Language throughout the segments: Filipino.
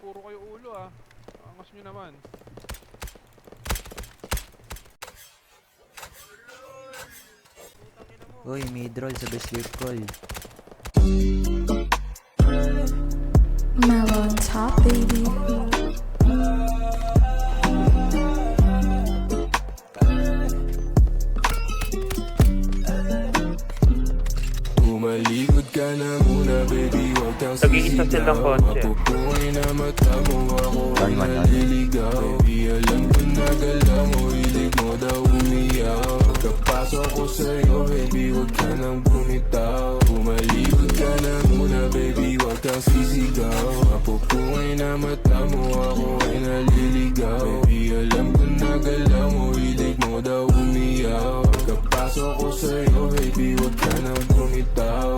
puro kayo ulo ah. Angas nyo naman. Uy, mid-roll sa best sleep call. Mellow on top, baby. Umalikod ka na muna baby Nag-iisa silang kotse. Daw umiyaw. Pagkapasok ko sa'yo baby Huwag ka nang bumitaw. Umalikod ka na muna baby Huwag kang sisigaw. Mapupungay na mata mo Ako ay naliligaw. Baby alam ko na galaw mo. Hilig mo daw umiyaw. Pagkapasok ko sa'yo baby Huwag ka nang bumitaw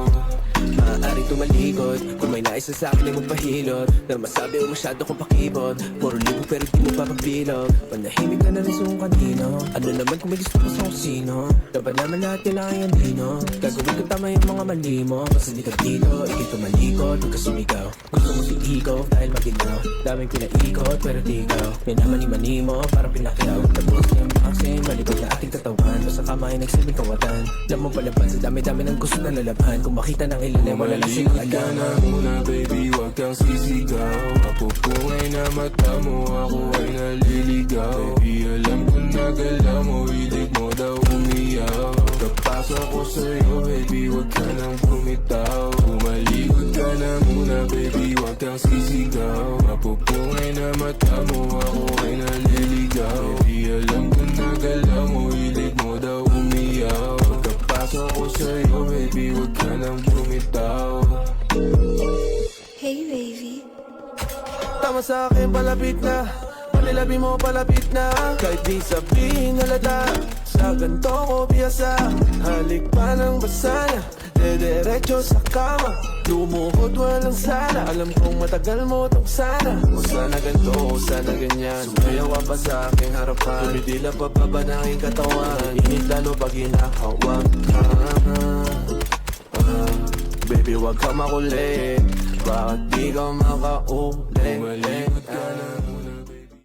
tumalikod. Kung may nais na sa akin ay magpahilot. Na masabi o masyado kong pakibot. Puro libo pero di mo papabilog Panahimik ka na rin sa kung kanino. Ano naman kung may gusto ko sa sino? Dapat naman lahat kailangan yan dino. Gagawin ko tama yung mga mali mo. Basta di ka dito, ikay tumalikod Huwag ka sumigaw. Gusto mo si Ikaw dahil maginaw Daming pinaikot pero di ikaw. Minamani-mani mo parang pinakilaw Tapos yung boxing Malikot na ating katawan. Basta kamay nagsilbing kawatan. Mo palaban sa dami-dami ng gusto na lalaban. Kung makita ng ilan ay wala na Silang ka na muna baby, huwag kang sisigaw Mapupungay na mata mo, ako ay naliligaw. Baby, alam ko na galaw mo, hilig mo daw umiyaw. Pagkapasok ko sa'yo baby, huwag ka nang bumitaw Umalikod ka na muna baby, huwag kang sisigaw Mapupungay na mata mo, ako ay naliligaw. Baby, alam ko sa'yo baby, huwag ka nang bumitaw Hey, baby. Tama sa akin palapit na. Panilabi mo palapit na. Kahit di sabihin halata Sa ganito ko biyasa. Halik pa ng basana Dediretso sa kama. Lumuhod walang sana. Alam kong matagal mo tong sana. O sana ganito, o sana ganyan. Sumayaw pa sa aking harapan. Tumidila pa pa ba ng aking katawan. Init lalo pag hinahawak ka. Ah, Baby, wag ka makulit Bakit di ka makaulit Umalikod ka na